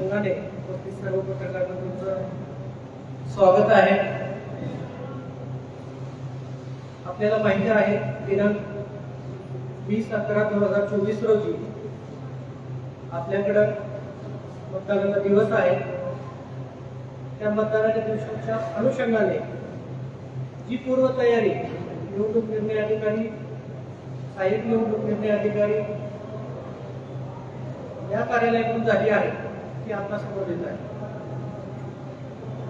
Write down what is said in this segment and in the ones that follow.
शिंगाडे वरती सर्व पत्रकारांना तुमचं स्वागत आहे. आपल्याला माहिती आहे दिनांक वीस अकरा दोन हजार चोवीस रोजी आपल्याकडं मतदानाचा दिवस आहे. त्या मतदानाच्या दिवसाच्या अनुषंगाने जी पूर्वतयारी निवडणूक निर्णय अधिकारी सहाय्यक निवडणूक निर्णय अधिकारी या कार्यालयातून झाली आहे. ती आपल्यासमोर येत आहे.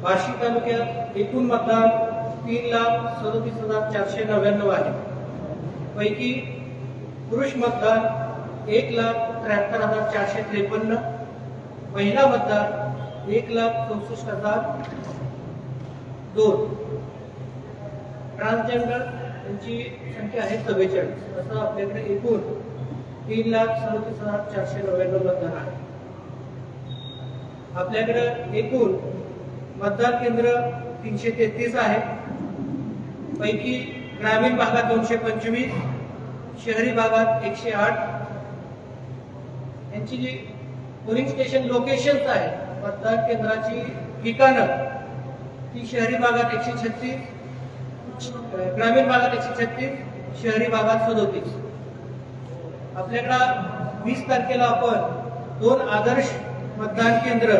बार्शी तालुक्यात एकूण मतदान तीन लाख सदतीस हजार चारशे नव्याण्णव आहे. पैकी पुरुष मतदान एक लाख त्र्याहत्तर हजार चारशे त्रेपन्न. महिला मतदार एक लाख चौसष्ट हजार दोन. ट्रान्सजेंडर यांची संख्या आहे चव्वेचाळीस. असं आपल्याकडे एकूण तीन लाख सदतीस हजार चारशे नव्याण्णव मतदान आहे. आपल्याकडे एकूण मतदान केंद्र तीनशे तेहतीस आहे. पैकी ग्रामीण भागात दोनशे पंचवीस शहरी भागात एकशे आठ. यांची जी पोलिंग स्टेशन लोकेशन्स आहेत मतदान केंद्राची ठिकाणं ती शहरी भागात एकशे छत्तीस ग्रामीण भागात एकशे छत्तीस शहरी भागात सदोतीस. आपल्याकडं वीस तारखेला आपण दोन आदर्श मतदान केंद्र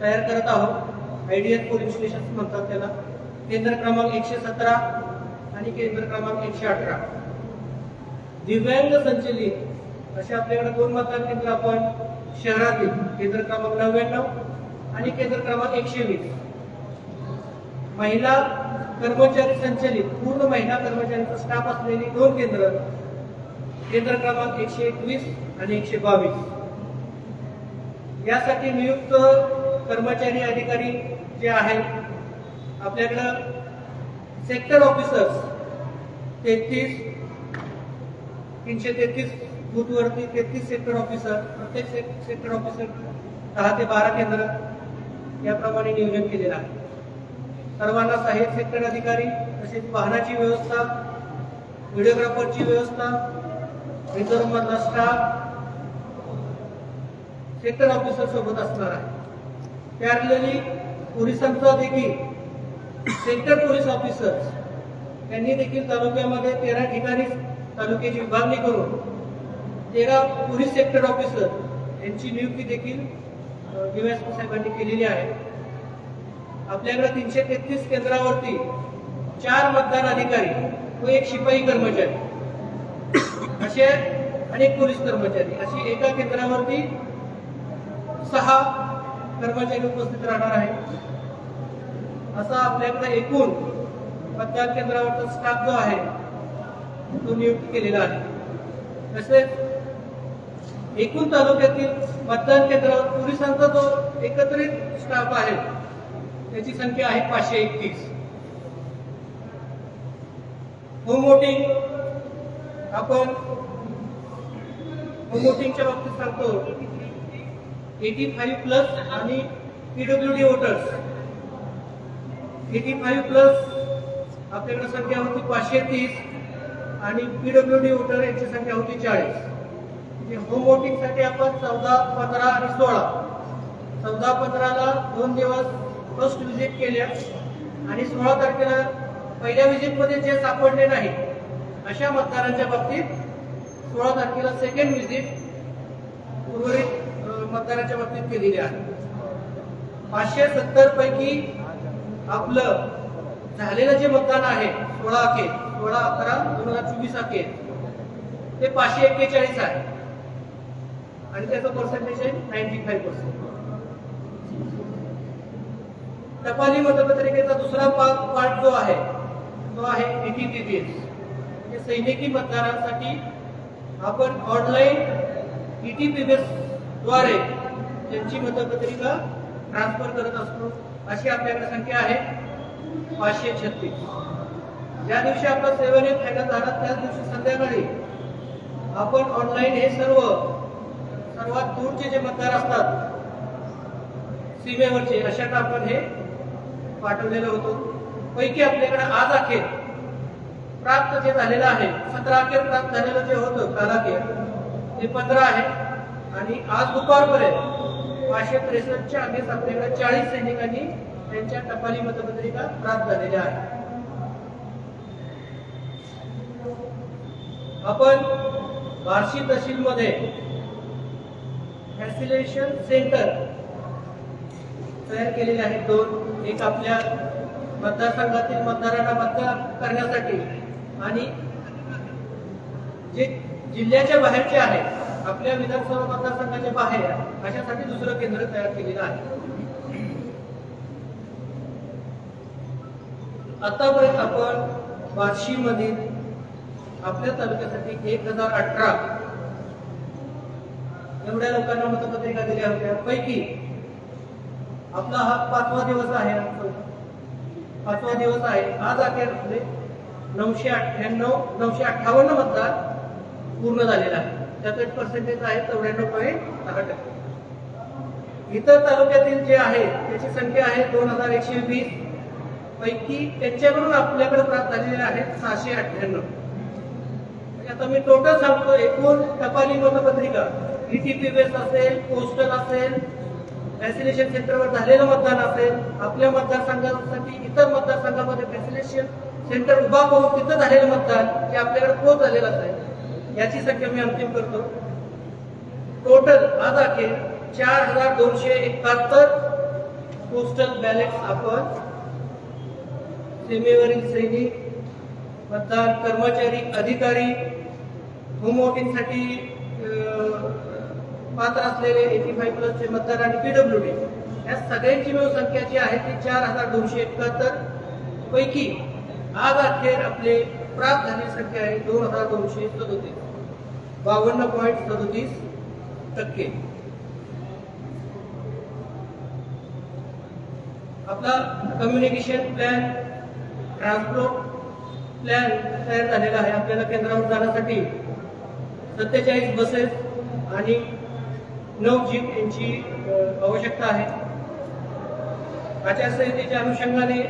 तयार करत आहोत. आयडीएल पोलिंग स्टेशन म्हणतात त्याला. केंद्र क्रमांक एकशे सतरा आणि केंद्र क्रमांक एकशे अठरा. दिव्यांग संचलित असे आपल्याकडे दोन मतदान केंद्र आपण शहरातील केंद्र क्रमांक नव्याण्णव आणि केंद्र क्रमांक एकशे वीस महिला कर्मचारी संचलित पूर्ण महिला कर्मचाऱ्यांचा स्टाफ असलेली दोन केंद्र केंद्र क्रमांक एकशे एकवीस आणि एकशे बावीस. यासाठी नियुक्त कर्मचारी अधिकारी जे आहेत आपल्याकडं सेक्टर ऑफिसर्स तेहतीस तीनशे तेहतीस बूथवरती तेहतीस सेक्टर ऑफिसर प्रत्येक से, सेक्टर ऑफिसर दहा ते बारा केंद्र याप्रमाणे नियोजन केलेलं आहे. सर्वांना सहाय्यक सेक्टर अधिकारी तसेच वाहनाची व्यवस्था व्हिडिओग्राफरची व्यवस्था रिझर्व्ह मधला स्टाफ सेक्टर ऑफिसर सोबत असणार आहे. पॅरलली पोलिसांचा देखील सेक्टर पोलीस ऑफिसर यांनी देखील तालुक्यामध्ये तेरा ठिकाणी तालुक्याची विभागणी करून तेरा पोलीस सेक्टर ऑफिसर यांची नियुक्ती देखील डीवायएसपी साहेबांनी केलेली आहे. आपल्याकडे तीनशे तेहतीस केंद्रावरती चार मतदान अधिकारी व एक शिपाई कर्मचारी. असे अनेक पोलीस कर्मचारी अशी एका केंद्रावरती सहा कर्मचारी उपस्थित राहणार आहे असा आपल्याकडे एकूण मतदान केंद्रावरचा स्टाफ जो आहे तो नियुक्त केलेला आहे. तसेच एकूण तालुक्यातील मतदान केंद्रावर पोलिसांचा जो एकत्रित स्टाफ आहे त्याची संख्या आहे पाचशे एकतीस. होम वोटिंग आपण होम वोटिंगच्या बाबतीत सांगतो. एटी फाईव्ह प्लस आणि P W D voters eighty five plus आपल्याकडे संख्या होती पाचशे तीस आणि पीडब्ल्यू डी वोटर यांची संख्या होती चाळीस. म्हणजे होम वोटिंगसाठी आपण चौदा पंधरा आणि सोळा. चौदा पंधराला दोन दिवस फर्स्ट व्हिजिट केल्या आणि सोळा तारखेला पहिल्या व्हिजिटमध्ये जे सापडले नाही अशा मतदारांच्या बाबतीत सोळा तारखेला सेकंड व्हिजिट उर्वरित अ, बाबतीत केलेली आहे. पाचशे सत्तर पैकी आपलं झालेलं जे मतदान आहे सोळा अखेर सोळा अकरा दोन हजार चोवीस अखेर ते पाचशे एक्केचाळीस आहे. आणि त्याचं पर्सेंटेज आहे नाईन्टी फाईव्ह पर्सेंट टपाली मतपत्रिकेचा दुसरा पार्ट पार्ट जो आहे तो आहे ईटीपीबीएस सैनिकी मतदारांसाठी आपण ऑनलाईन ईटीपीबीएस द्वारे त्यांची मतपत्रिका ट्रान्सफर करत असतो. अशी आपल्याकडे संख्या आहे पाचशे छत्तीस. ज्या दिवशी आपला सेवेने फायदा झाला त्याच दिवशी संध्याकाळी आपण ऑनलाईन हे सर्व सर्वात दूरचे जे मतदार असतात सीमेवरचे अशांना आपण हे पाठवलेलं होतं. पैकी आपल्याकडे आज अखेर प्राप्त जे झालेलं आहे सतरा अखेर प्राप्त झालेलं जे होतं कालाखेर ते पंधरा आहे. आणि आज दुपारपर्यंत पाचशे त्रेसष्टच्या अगेन्स्ट आपल्याकडे चाळीस सैनिकांनी त्यांच्या टपाली मतपत्रिका प्राप्त झालेल्या आहेत. आपण बार्शी तहसीलमध्ये फॅसिलेशन सेंटर तयार केलेले आहेत दोन. एक आपल्या मतदारसंघातील मतदारांना मतदान करण्यासाठी आणि जे जिल्ह्याच्या बाहेरचे आहेत आपल्या विधानसभा मतदारसंघाच्या बाहेर अशासाठी दुसरं केंद्र तयार केलेलं आहे? आतापर्यंत आपण बार्शीमधील आपल्या तालुक्यासाठी एक हजार अठरा एवढ्या लोकांना मतपत्रिका दिल्या होत्या. पैकी आपला हा पाचवा दिवस आहे पाचवा दिवस आहे. आज अखेर नऊशे अठ्ठ्याण्णव नऊशे अठ्ठावन्न मतदार पूर्ण झालेला आहे. त्याचं पर्सेंटेज आहे चौऱ्याण्णव पॉईंट दहा टक्के. इतर तालुक्यातील जे आहे त्याची संख्या आहे दोन हजार एकशे वीस. पैकी त्यांच्याकडून आपल्याकडे प्राप्त झालेले आहेत सहाशे अठ्ठ्याण्णव. म्हणजे आता मी टोटल सांगतो एकूण टपाली मतपत्रिका E ईटीपी बेस असेल पोस्टल असेल फॅसिलेशन सेंटरवर झालेलं मतदान असेल आपल्या मतदारसंघासाठी इतर मतदारसंघामध्ये फॅसिलेशन सेंटर उभा करून तिथं झालेलं मतदान जे आपल्याकडे पोच झालेलं असेल याची संख्या मी अंतिम करतो. टोटल आज अखेर चार हजार दोनशे एकाहत्तर पोस्टल बॅलेट आपण सीमेवरील सैनिक मतदान कर्मचारी अधिकारी होम वोटिंगसाठी पात्र असलेले एटी फाय प्लसचे मतदार आणि पीडब्ल्यू डी या सगळ्यांची मिळून संख्या जी आहे ती चार हजार दोनशे एकाहत्तर. पैकी आज अखेर आपले प्राप्त झालेली संख्या आहे दोन हजार दोनशे सदोतीस बावन्न पॉईंट सदोतीस टक्के. आपला कम्युनिकेशन प्लॅन ट्रान्सपोर्ट प्लॅन तयार झालेला आहे. आपल्याला केंद्रावर जाण्यासाठी सत्तेचाळीस बसेस आणि नऊ जीप यांची आवश्यकता आहे. आचारसंहितेच्या अनुषंगाने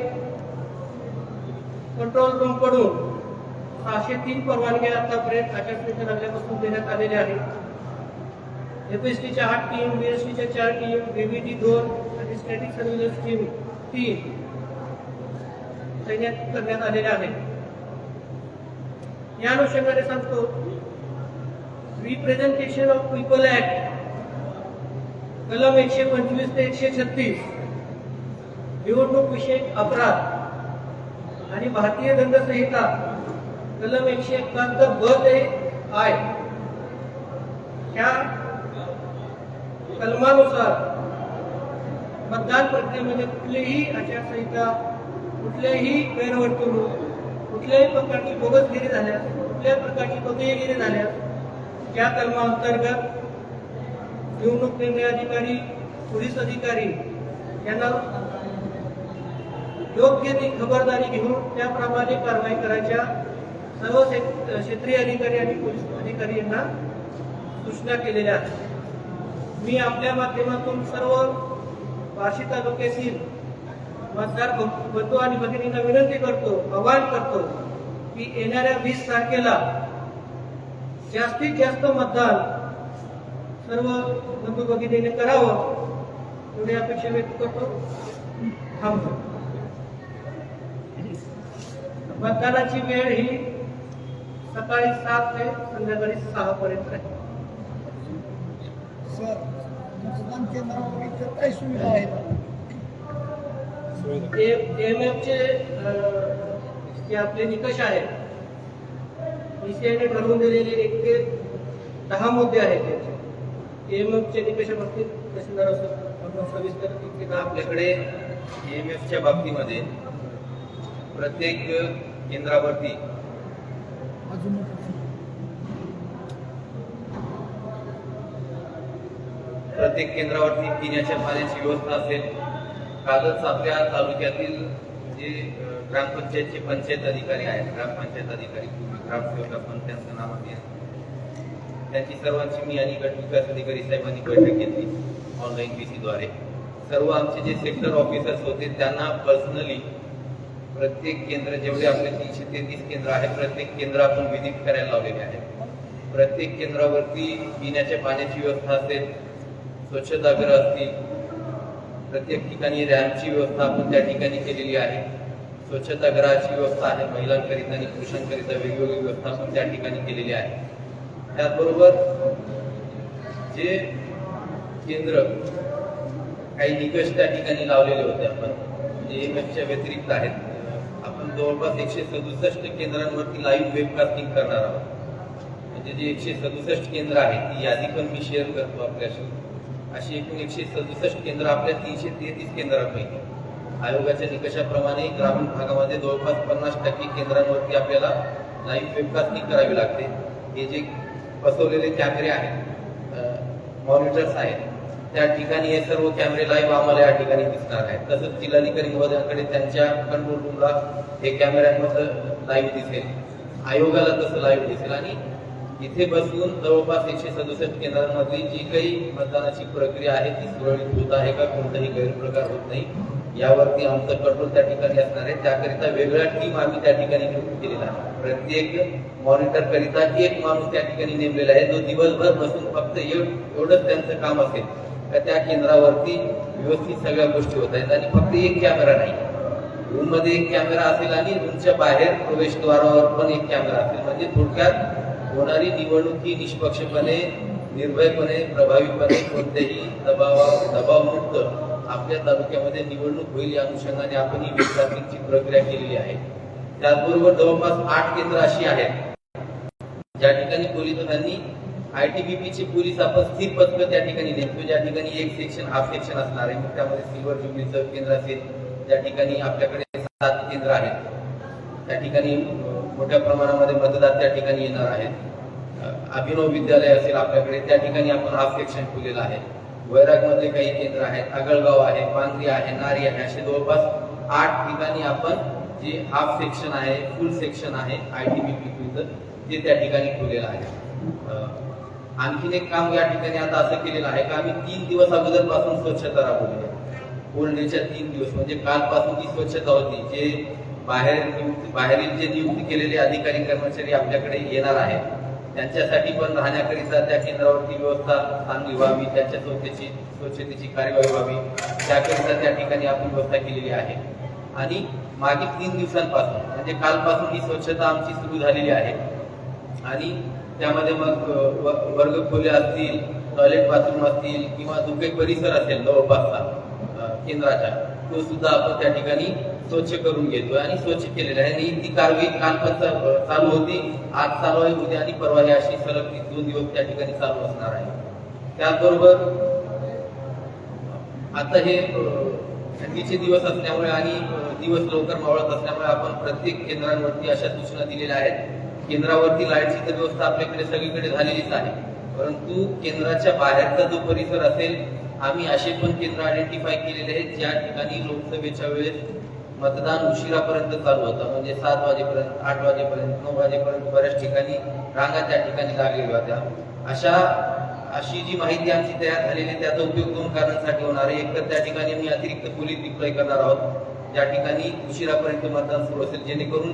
कंट्रोल रूमकडून सहाशे तीन परवानग्या आतापर्यंत आचारसंहिता लागल्यापासून देण्यात आलेल्या आहेत. एपीएसटीच्या आठ टीम बीएसटीच्या चार टीम बीबीटी दोन आणि स्टॅटिक सर्व्हिलन्स टीम तीन तैनात करण्यात आलेल्या आहेत. या अनुषंगाने सांगतो रिप्रेझेंटेशन ऑफ पीपल ऍक्ट कलम एकशे पंचवीस ते एकशे छत्तीस निवडणूक विषयक अपराध आणि भारतीय दंड संहिता कलम एकशे एकाहत्तर ब ते आय ह्या कलमानुसार मतदान प्रक्रियेमध्ये कुठलीही आचारसंहिता कुठल्याही गैरवर्तणूक कुठल्याही प्रकारची बोगसगिरी झाल्यास कुठल्याही प्रकारची बदयगिरी झाल्यास या कलमाअंतर्गत निवडणूक निर्णय अधिकारी पोलीस अधिकारी यांना योग्य ती खबरदारी घेऊन त्याप्रमाणे कारवाई करायच्या सर्व क्षेत्रीय अधिकारी आणि पोलीस अधिकारी यांना सूचना केलेल्या आहेत. मी आपल्या माध्यमातून सर्व बार्शी तालुक्यातील मतदार बंधू आणि भगिनींना विनंती करतो आवाहन करतो की येणाऱ्या वीस तारखेला जास्तीत जास्त मतदान सर्व बंधू भगिनीने करावं एवढी अपेक्षा व्यक्त करतो. थांबतो. मतदानाची वेळ ही सकाळी सात ते संध्याकाळी सहा पर्यंत आहे सर मतदान केंद्रावर इतर काही सुविधा आहेत? एम एफ चे जे आपले निकष आहेत ईसीआयने ठरवून दिलेले एक ते दहा मुद्दे आहेत त्याचे. एम एफ चे निकषाबाबतीत तहसीलदार सविस्तर एक ते आपल्याकडे एम एफच्या बाबतीमध्ये प्रत्येक केंद्रावरती प्रत्येक केंद्रावरती पिण्याच्या पाण्याची व्यवस्था असेल. कालच आपल्या तालुक्यातील जे ग्रामपंचायतचे पंचायत अधिकारी आहेत ग्रामपंचायत अधिकारी ग्रामसेवक आपण त्यांचं नाव आहे त्यांची सर्वांची मी आणि गट विकास अधिकारी साहेबांनी बैठक घेतली ऑनलाईन द्वारे. सर्व आमचे जे सेक्टर ऑफिसर्स होते त्यांना पर्सनली प्रत्येक केंद्र जेवढे आपले तीनशे तेहतीस केंद्र आहे प्रत्येक केंद्र आपण व्हिजिट करायला लावलेले आहेत. प्रत्येक केंद्रावरती पिण्याच्या पाण्याची व्यवस्था असेल स्वच्छतागृह असतील प्रत्येक ठिकाणी रॅम्पची व्यवस्था आपण त्या ठिकाणी केलेली आहे. स्वच्छतागृहाची व्यवस्था आहे महिलांकरिता आणि पुरुषांकरिता वेगवेगळी व्यवस्था आपण त्या ठिकाणी केलेली आहे. त्याचबरोबर जे केंद्र काही निकष त्या ठिकाणी लावलेले होते आपण म्हणजे एकच्या व्यतिरिक्त आहेत. जवळपास एकशे सदुसष्ट केंद्रांवरती लाईव्ह वेबकास्टिंग करणार आहोत. म्हणजे जे एकशे सदुसष्ट केंद्र आहेत ती यादी पण मी शेअर करतो आपल्याशी. अशी एकूण एकशे सदुसष्ट केंद्र आपल्या तीनशे तेहतीस केंद्रांपैकी. आयोगाच्या निकषाप्रमाणे ग्रामीण भागामध्ये जवळपास पन्नास टक्के केंद्रांवरती आपल्याला लाईव्ह वेबकास्टिंग करावी लागते. हे जे बसवलेले कॅमेरे आहेत मॉनिटर्स आहेत त्या ठिकाणी हे सर्व कॅमेरे लाईव्ह आम्हाला या ठिकाणी दिसणार आहेत. तसंच जिल्हाधिकारी महोदयांकडे त्यांच्या कंट्रोल रूमला हे कॅमेऱ्यांमध्ये लाईव्ह दिसेल. आयोगाला तसं लाईव्ह दिसेल. आणि इथे बसून जवळपास एकशे सदुसष्ट केंद्रांमधली जी काही मतदानाची प्रक्रिया आहे ती सुरळीत होत आहे का? कोणताही गैरप्रकार होत नाही. यावरती आमचं कंट्रोल त्या ठिकाणी असणार आहे. त्याकरिता वेगळ्या टीम आम्ही त्या ठिकाणी नियुक्त केलेला आहे प्रत्येक मॉनिटर करिता एक माणूस त्या ठिकाणी नेमलेला आहे. जो दिवसभर बसून फक्त एवढंच त्यांचं काम असेल. का त्या केंद्रावरती व्यवस्थित सगळ्या गोष्टी होत आहेत आणि फक्त एक कॅमेरा नाही. रूममध्ये एक कॅमेरा असेल आणि रूमच्या बाहेर प्रवेशद्वारावर पण एक कॅमेरा असेल. म्हणजे थोडक्यात होणारी निवडणूक ही निष्पक्षपणे निर्भयपणे प्रभावीपणे कोणत्याही दबावा दबावमुक्त आपल्या तालुक्यामध्ये निवडणूक होईल या अनुषंगाने आपण ही विकासाची प्रक्रिया केलेली आहे. त्याचबरोबर जवळपास आठ केंद्र अशी आहेत. ज्या ठिकाणी पोलिसांनी आयटीबीपी चे पोलीस आपण स्थिर पथक त्या ठिकाणी नेमतो ज्या ठिकाणी एक सेक्शन हाफ सेक्शन असणार आहे. मग त्यामध्ये सिल्वर जुबलीचं केंद्र असेल. त्या ठिकाणी आपल्याकडे सात केंद्र आहेत. त्या ठिकाणी मोठ्या प्रमाणामध्ये मतदार त्या ठिकाणी येणार आहेत. अभिनव विद्यालय असेल आपल्याकडे. त्या ठिकाणी आपण हाफ सेक्शन ठेवलेलं आहे. वैरागमध्ये काही केंद्र आहेत. आगळगाव आहे पांगरी आहे नारी आहे. असे जवळपास आठ ठिकाणी आपण जे हाफ सेक्शन आहे फुल सेक्शन आहे आय टी बी पी ते त्या ठिकाणी ठेवलेलं आहे. आणखीन एक काम या ठिकाणी आता असं केलेलं आहे का आम्ही तीन दिवस अगोदरपासून स्वच्छता राबवली आहे. बोलण्याच्या तीन दिवस म्हणजे कालपासून जी स्वच्छता होती. जे बाहेर नियुक्ती बाहेरील जे नियुक्ती केलेले अधिकारी कर्मचारी आपल्याकडे येणार आहेत त्यांच्यासाठी पण राहण्याकरिता त्या केंद्रावरती व्यवस्था चांगली व्हावी त्यांच्या स्वच्छतेची स्वच्छतेची कार्यवाही व्हावी. त्याकरिता त्या ठिकाणी आपण व्यवस्था केलेली आहे. आणि मागील तीन दिवसांपासून म्हणजे कालपासून ही स्वच्छता आमची सुरू झालेली आहे. आणि त्यामध्ये मग अ, वर्ग खोल्या असतील टॉयलेट बाथरूम असतील किंवा जो काही परिसर असेल जवळपासचा केंद्राचा केंद्राच्या तो सुद्धा आपण त्या ठिकाणी स्वच्छ करून घेतोय आणि स्वच्छ केलेला आहे. आणि ती कारवाई काल पण चालू होती. आज चालू आहे उद्या आणि परवा ही अशी सलग ती दोन दिवस त्या ठिकाणी चालू असणार आहे. त्याचबरोबर आता हे थंडीचे दिवस असल्यामुळे आणि दिवस लवकर मावळत असल्यामुळे आपण प्रत्येक केंद्रांवरती अशा सूचना दिलेल्या आहेत. केंद्रावरती लाईटची तर व्यवस्था आपल्याकडे सगळीकडे झालेलीच आहे. परंतु केंद्राच्या बाहेरचा जो परिसर असेल आम्ही असे पण केंद्र आयडेंटिफाय केलेले आहेत ज्या ठिकाणी लोकसभेच्या वेळेस मतदान उशिरापर्यंत चालू होतं. म्हणजे सात वाजेपर्यंत आठ वाजेपर्यंत नऊ वाजेपर्यंत बऱ्याच ठिकाणी रांगा त्या ठिकाणी लागलेल्या होत्या. अशा अशी जी माहिती आमची तयार झालेली आहे त्याचा उपयोग दोन कारणांसाठी होणार आहे. एक तर त्या ठिकाणी मी अतिरिक्त पोलीस डिप्लॉय करणार आहोत. ज्या ठिकाणी उशिरापर्यंत मतदान सुरू असेल जेणेकरून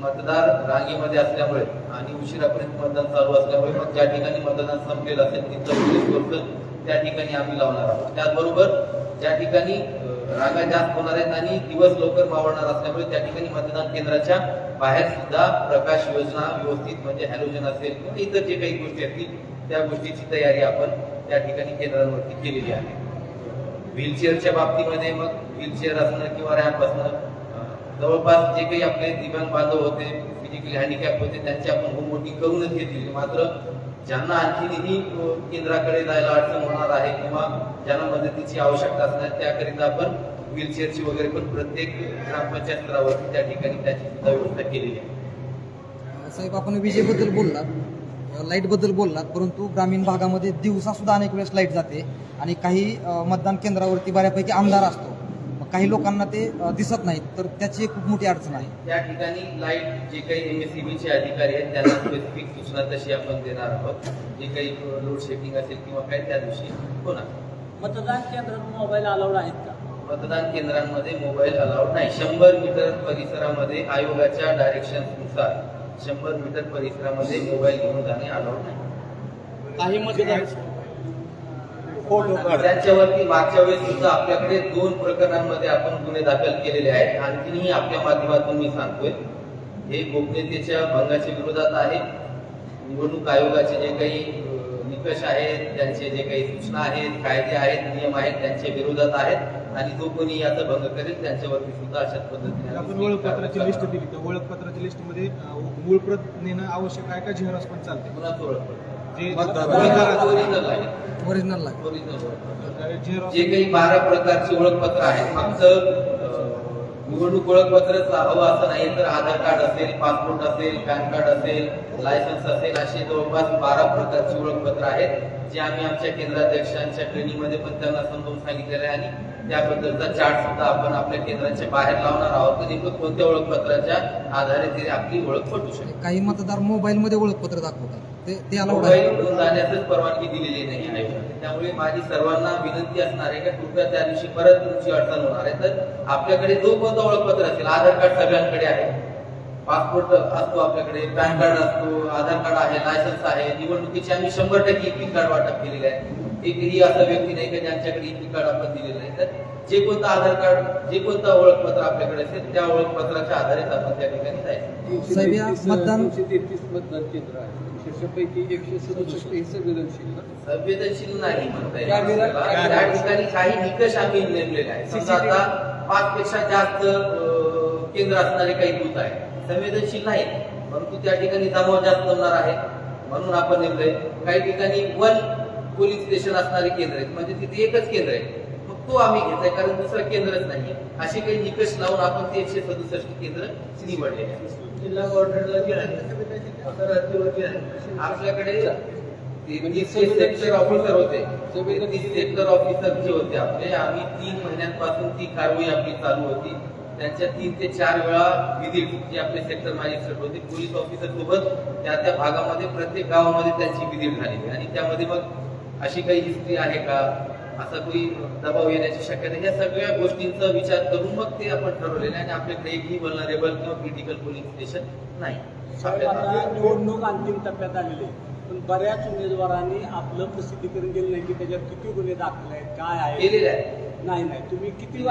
मतदार रांगेमध्ये असल्यामुळे आणि उशिरापर्यंत मतदान चालू असल्यामुळे मग ज्या ठिकाणी मतदान संपलेलं असेल तिथं पोलीस वर्ग त्या ठिकाणी आम्ही लावणार आहोत. त्याचबरोबर ज्या ठिकाणी रांगा जास्त होणार आहेत आणि दिवस लवकर मावळणार असल्यामुळे त्या ठिकाणी मतदान केंद्राच्या बाहेर सुद्धा प्रकाश योजना व्यवस्थित म्हणजे हॅलोजन असेल किंवा इतर जे काही गोष्टी असतील त्या गोष्टीची तयारी आपण त्या ठिकाणी केंद्रांवरती केलेली आहे. व्हीलचेअरच्या बाबतीमध्ये मग व्हीलचेअर असणं किंवा रॅम्प असणं जवळपास जे काही आपले दिव्यांग बांधव होते फिजिकली हँडिकॅप होते त्यांची आपण होम करूनच घेतली मात्र ज्यांना आणखीनही केंद्राकडे जायला अडचण होणार आहे किंवा ज्यांना मदतीची आवश्यकता असणार त्याकरिता आपण व्हीलचेअरची वगैरे पण प्रत्येक ग्रामपंचायत स्तरावरती त्या ठिकाणी त्याची सुद्धा व्यवस्था केलेली आहे. साहेब आपण विजेबद्दल बोललात लाईटबद्दल बोललात परंतु ग्रामीण भागामध्ये दिवसा सुद्धा अनेक वेळेस लाइट जाते आणि काही मतदान केंद्रावरती बऱ्यापैकी आमदार असतो. काही लोकांना ते दिसत नाहीत तर त्याची एक खूप मोठी अडचण आहे. त्या ठिकाणी लाइट जे काही एमएससीबी चे अधिकारी आहेत त्यांना स्पेसिफिक सूचना तशी आपण देणार आहोत. जे काही लोड शेडिंग असेल किंवा काय त्या दिवशी होणार. मतदान केंद्रात मोबाईल अलाउड आहेत का? मतदान केंद्रांमध्ये मोबाईल अलाउड नाही. शंभर मीटर परिसरामध्ये आयोगाच्या डायरेक्शननुसार शंभर मीटर परिसरामध्ये मोबाईल घेऊन जाणे अलाउड नाही. काही मतदान त्यांच्यावरती मागच्या वेळेस सुद्धा आपल्याकडे दोन प्रकरणांमध्ये आपण गुन्हे दाखल केलेले आहेत. आणखीनही आपल्या माध्यमातून मी सांगतोय हे गोपनीयतेच्या भंगाच्या विरोधात आहे. निवडणूक आयोगाचे जे काही निकष आहेत त्यांचे जे काही सूचना आहेत कायदे आहेत नियम आहेत त्यांच्या विरोधात आहेत. आणि जो कोणी याचा भंग करेल त्यांच्यावरती सुद्धा अशाच पद्धतीने आपण ओळखपत्राची लिस्ट दिली. त्या ओळखपत्राच्या लिस्टमध्ये मूळ प्रत नेणं आवश्यक आहे का? झेरॉक्स पण चालते. पुन्हा ओळखपत्र जे ओरिजिनल जे काही बारा प्रकारची ओळखपत्र आहेत फक्त निवडणूक ओळखपत्रच हवं असं नाही तर आधार कार्ड असेल पासपोर्ट असेल पॅन कार्ड असेल लायसन्स असेल असे जवळपास बारा प्रकारची ओळखपत्र आहेत जे आम्ही आमच्या केंद्राध्यक्षांच्या ट्रेनिंगमध्ये पण त्यांना समजावून सांगितलेलं आहे आणि त्याबद्दलचा चार्ट सुद्धा आपण आपल्या केंद्राच्या बाहेर लावणार आहोत. की नेमकं कोणत्या ओळखपत्राच्या आधारे ते आपली ओळख पटू शकते. काही मतदार मोबाईलमध्ये ओळखपत्र दाखवतात. ते अलाउड आहे जाण्यासच परवानगी दिलेली नाही आयोगाने त्यामुळे माझी सर्वांना विनंती असणार आहे का कृपया त्या दिवशी परत तुमची अडचण होणार आहे. तर आपल्याकडे जो कोणता ओळखपत्र असेल आधार कार्ड सगळ्यांकडे आहे. पासपोर्ट असतो आपल्याकडे पॅन कार्ड असतो आधार कार्ड आहे लायसन्स आहे निवडणुकीचे आम्ही शंभर टक्के ई कार्ड वाटप केलेले आहे. एकही असा व्यक्ती नाही की ज्यांच्याकडे ई कार्ड आपण दिलेलं नाही. तर जे कोणतं आधार कार्ड जे कोणतं ओळखपत्र आपल्याकडे असेल त्या ओळखपत्राच्या आधारेच आपण त्या ठिकाणी जायचं मतदान तेहतीस मतदान केंद्र आहे. एकशे सदुसष्ट हे संवेदनशील नाही म्हणता येईल. त्या ठिकाणी काही निकष आम्ही नेमलेले आहेत. समजा आता पाच पेक्षा जास्त केंद्र असणारे काही बूथ आहेत. संवेदनशील नाही. परंतु त्या ठिकाणी जमाव जास्त होणार आहे. म्हणून आपण नेमलंय काही ठिकाणी वन पोलीस स्टेशन असणारे केंद्र आहेत. म्हणजे तिथे एकच केंद्र आहे. मग तो आम्ही घेतोय कारण दुसरं केंद्रच नाही असे काही निकष लावून आपण ते एकशे सदुसष्ट केंद्र निवडलेले आहे जिल्हा बॉर्डरला जे आहे आपल्याकडे तीस सेक्टर ऑफिसर होते. तीस सेक्टर ऑफिसर जे होते आपले आम्ही तीन महिन्यांपासून ती कारवाई आपली चालू होती. त्यांच्या तीन ते चार वेळा विजिट जे आपले सेक्टर मॅजिस्ट्रेट होते पोलीस ऑफिसर सोबत त्या त्या भागामध्ये प्रत्येक गावामध्ये त्यांची विजिट झालेली आणि त्यामध्ये मग अशी काही हिस्ट्री आहे का? असा काही दबाव येण्याची शक्यता. या सगळ्या गोष्टींचा विचार करून मग ते आपण ठरवलेलं आहे आणि आपल्याकडे एकही वल्नरेबल किंवा क्रिटिकल पोलिंग स्टेशन नाही. निवडणूक अंतिम टप्प्यात आलेली आहे. पण बऱ्याच उमेदवारांनी आपलं प्रसिद्धीकरण केलं नाही की त्याच्यात किती गुन्हे दाखल आहेत काय आहे केलेले आहे नाही नाही. तुम्ही किती.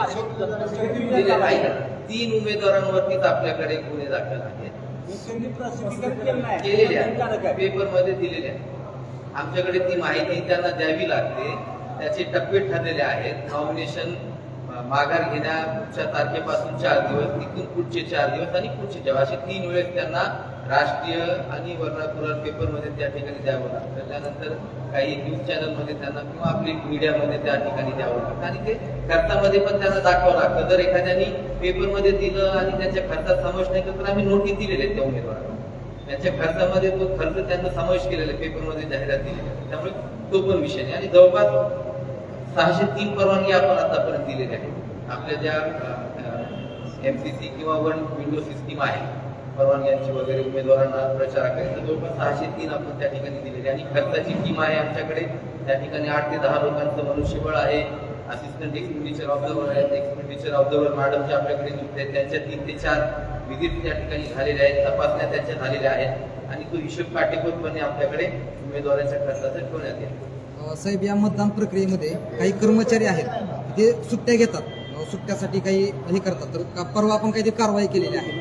तीन उमेदवारांवरतीच आपल्याकडे गुन्हे दाखल आहेत. त्यांनी प्रसिद्धीकरण केलं नाही. पेपरमध्ये दिलेले आहे आमच्याकडे ती माहिती त्यांना द्यावी लागते. त्याचे टप्पे ठरलेले आहेत. नॉमिनेशन माघार घेण्याच्या तारखेपासून चार दिवस तिथून पुढचे चार दिवस आणि पुढचे चार. असे तीन वेळेस त्यांना राष्ट्रीय आणि वर्णाकुलर पेपरमध्ये त्या ठिकाणी द्यावं लागतं. त्यानंतर काही न्यूज चॅनलमध्ये त्यांना किंवा आपली मीडियामध्ये त्या ठिकाणी द्यावं लागतं. आणि ते खर्चामध्ये पण त्यांना दाखवावं लागतं. जर एखाद्याने पेपरमध्ये दिलं आणि त्यांच्या खर्चात समावेश नाही तर आम्ही नोटीस दिलेले त्या उमेदवाराला त्यांच्या खर्चामध्ये तो खर्च त्यांना समावेश केलेला पेपरमध्ये जाहिरात दिली आहे. त्यामुळे तो पण विषय नाही. आणि जवळपास सहाशे तीन परवानगी आपण आतापर्यंत दिलेली आहे. आपल्या ज्या एम सी सी किंवा वन विंडो सिस्टीम आहे परवानग्यांची वगैरे उमेदवारांना प्रचाराकरिता जवळपास सहाशे तीन आपण त्या ठिकाणी दिलेली आहे. आणि खर्चाची टीम आहे आमच्याकडे. त्या ठिकाणी आठ ते दहा लोकांचं मनुष्यबळ आहे. Assistant expenditure observer world expenditure observer madam जे आपल्याकडे नियुक्त आहेत त्यांच्या तीन ते चार विजिट त्या ठिकाणी झालेल्या आहेत तपासण्या त्यांच्या झालेल्या आहेत आणि तो हिशोब काटेकोरपणे आपल्याकडे उमेदवाराच्या खर्चाचा ठेवण्यात येईल. साहेब या मतदान प्रक्रियेमध्ये काही कर्मचारी आहेत ते सुट्ट्या घेतात. सुट्ट्यासाठी काही हे करतात. तर का- परवा आपण काहीतरी कारवाई केलेली आहे.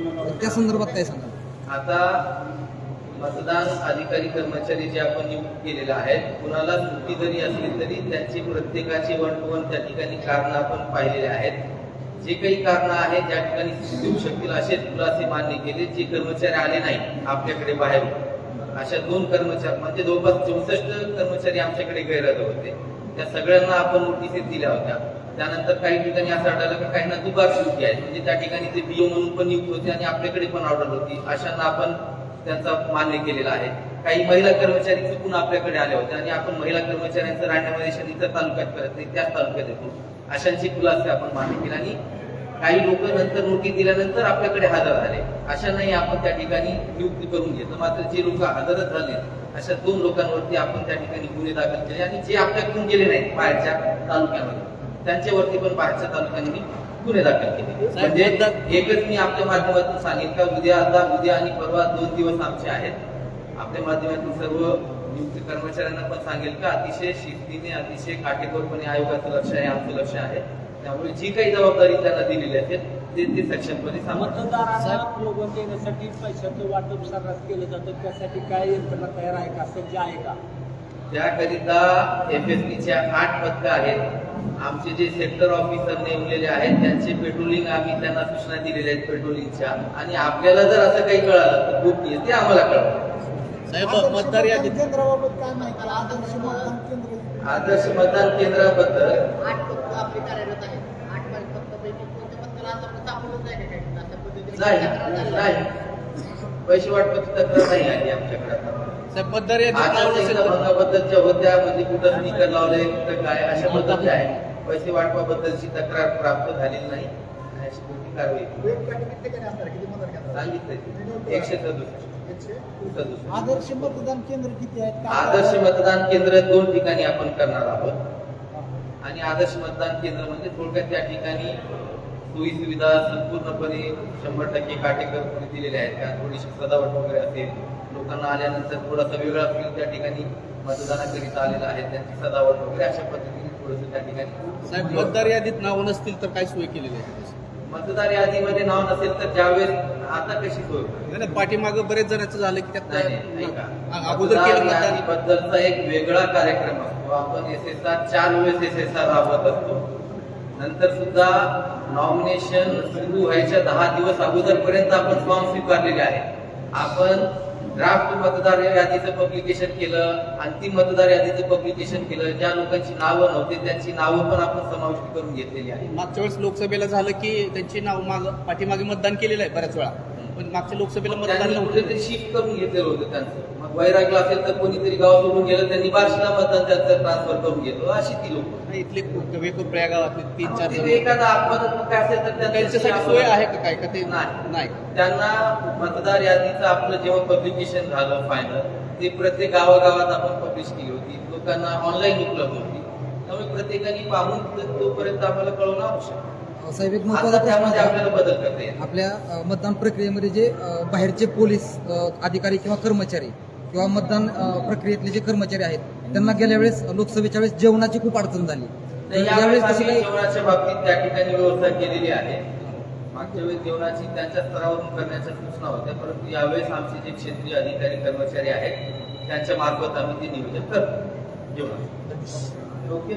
त्या संदर्भात काय सांगाल? आता मतदान अधिकारी कर्मचारी जे आपण नियुक्त केलेले आहेत कुणाला सुट्टी जरी असली तरी त्यांची प्रत्येकाची वन टू वन त्या ठिकाणी कारण आपण पाहिलेले आहेत. जे काही कारण आहेत ज्या ठिकाणी देऊ शकतील असे खुलासे मान्य केले जे कर्मचारी आले नाही आपल्याकडे बाहेर अशा दोन कर्मचारी म्हणजे जवळपास चौसष्ट कर्मचारी आमच्याकडे गैरहजर होते. त्या सगळ्यांना आपण नोटिसेस दिल्या होत्या. त्यानंतर काही ठिकाणी असं आढळलं की काहींना दुबार सुट्टी आहे. म्हणजे त्या ठिकाणी ते बीओ म्हणून पण नियुक्त होते आणि आपल्याकडे पण ऑर्डर होती. अशांना आपण त्यांचा मान्य केलेला आहे. काही महिला कर्मचारी चुकून आपल्याकडे आले होते आणि आपण महिला कर्मचाऱ्यांचं राहण्यामध्ये इतर तालुक्यात करत नाही त्याच तालुक्यात येतो. अशांची खुलासे आपण मान्य केले आणि काही लोक नंतर नोटीस दिल्यानंतर आपल्याकडे हजर झाले अशा नाही आपण त्या ठिकाणी नियुक्ती करून घेतलं. मात्र जे लोक हजरच झाले अशा दोन लोकांवरती आपण त्या ठिकाणी गुन्हे दाखल केले आणि जे आपल्याकडून गेले नाहीत बाहेरच्या तालुक्यामध्ये त्यांच्यावरती पण बाहेरच्या तालुक्यांनी गुन्हे दाखल केले. म्हणजे एकच मी आपल्या माध्यमातून सांगेन का उद्या आता उद्या आणि परवा दोन दिवस आमचे आहेत. आपल्या माध्यमातून सर्व नियुक्त कर्मचाऱ्यांना पण सांगेल का अतिशय शिस्तीने अतिशय काटेकोरपणे आयोगाचं लक्ष आहे आमचं लक्ष आहे. त्यामुळे जी काही जबाबदारी त्यांना दिलेली असेल ते ते सक्षमपणे मतदारांना प्रलोभन देण्यासाठी पैशाचं वाटप सर्रास केलं जातं त्यासाठी काय यंत्रणा तयार आहे का सज्ज आहे का? त्याकरिता एफ एस च्या आठ पथकं आहेत. आमचे जे सेक्टर ऑफिसर नेमलेले आहेत त्यांचे पेट्रोलिंग आम्ही त्यांना सूचना दिलेल्या आहेत पेट्रोलिंगच्या आणि आपल्याला जर असं काही कळालं तर गोपनीय ते आम्हाला कळलं. साहेब मतदार केंद्राबाबत काय माहिती? आदर्श मतदान केंद्र आदर्श मतदान केंद्राबद्दल आठ पक्ष आपले कार्यरत आहेत आठ पक्षापैकी कोणत्या पक्षाला आतापर्यंत सापडून जाईल का? अशा पद्धतीने नाही तक्रार झाली. आहे. नाही. पैसे वाटपाची तक्रार नाही आली आमच्याकडे. साहेब मतदार होत्या म्हणजे कुठं स्पीकर लावले कुठं काय अशा बद्दलच्या आहे पैसे वाटपाबद्दलची तक्रार प्राप्त झालेली नाही. अशी कारवाई एकशे सदुसष्ट. आदर्श मतदान केंद्र किती आहेत? आदर्श मतदान केंद्र दोन ठिकाणी आपण करणार आहोत. आणि आदर्श मतदान केंद्र म्हणजे थोडक्यात त्या ठिकाणी सोयी सुविधा संपूर्णपणे शंभर टक्के काटेकोरपणे दिलेल्या आहेत. त्या थोडीशी सजावट वगैरे असेल लोकांना आल्यानंतर थोडासा वेगळा फील त्या ठिकाणी मतदानाकरिता आलेला आहे. त्यांची सजावट वगैरे अशा पद्धतीने थोडंसं त्या ठिकाणी साहेब मतदार यादीत नाव नसतील तर काय सोय केलेली आहे? मतदार यादीमध्ये नाव नसेल तर ज्यावेळेस आता कशी सोय? नाही, पाठीमागं बरेच जणांचं झालं की त्यात अगोदर केलं यादीबद्दलचा एक वेगळा कार्यक्रम असतो. आपण एस एस आर चार वेळेस एस एस आर राबवत असतो. नंतर सुद्धा नॉमिनेशन सुरू व्हायच्या दहा दिवस अगोदरपर्यंत आपण फॉर्म स्वीकारलेले आहे आपण ड्राफ्ट मतदार यादीचं पब्लिकेशन केलं अंतिम मतदार यादीचं पब्लिकेशन केलं ज्या लोकांची नावं नव्हती त्यांची नावं पण आपण समाविष्ट करून घेतलेली आहे मागच्या वेळेस लोकसभेला झालं की त्यांची नाव माग पाठीमागे मतदान केलेलं आहे बऱ्याच वेळा. पण मागच्या लोकसभेला मतदान त्यांनी नव्हतं. कुठेतरी शिफ्ट करून घेतलेलं होतं त्यांचं. मग वैरागला असेल तर कोणीतरी गाव सोडून गेलं त्यांनी बार्शीला मतदान त्यांचं ट्रान्सफर करून घेतलं. अशी ती लोक. नाही, इथले वेगवेगळ्या गावातले तीन चार जण एखादा अपवादात्मक काय असेल तर त्यांच्यासाठी सोय आहे का काय? का ते नाही. नाही. त्यांना मतदार यादीचं आपलं जेव्हा पब्लिकेशन झालं फायनल ते प्रत्येक गावागावात आपण पब्लिश केली होती. लोकांना ऑनलाईन उपलब्ध होती. त्यामुळे प्रत्येकाने पाहून तो- तोपर्यंत आम्हाला कळवणं आवश्यक आहे. साहेब एक महत्त्वाचा त्यामध्ये. आपल्याला बदल करता येईल. आपल्या मतदान प्रक्रियेमध्ये जे बाहेरचे पोलीस अधिकारी किंवा कर्मचारी किंवा मतदान प्रक्रियेतले जे कर्मचारी आहेत त्यांना गेल्या वेळेस लोकसभेच्या वेळेस जेवणाची खूप अडचण झाली. यावेळेस कशी काही जेवणाच्या बाबतीत त्या ठिकाणी व्यवस्था केलेली आहे. मागच्या वेळेस जेवणाची त्यांच्या स्तरावरून करण्याच्या सूचना होत्या परंतु यावेळेस आमचे जे क्षेत्रीय अधिकारी कर्मचारी आहेत त्यांच्या मार्फत आम्ही ते नियोजन करतो. जेवणाचं. ओके?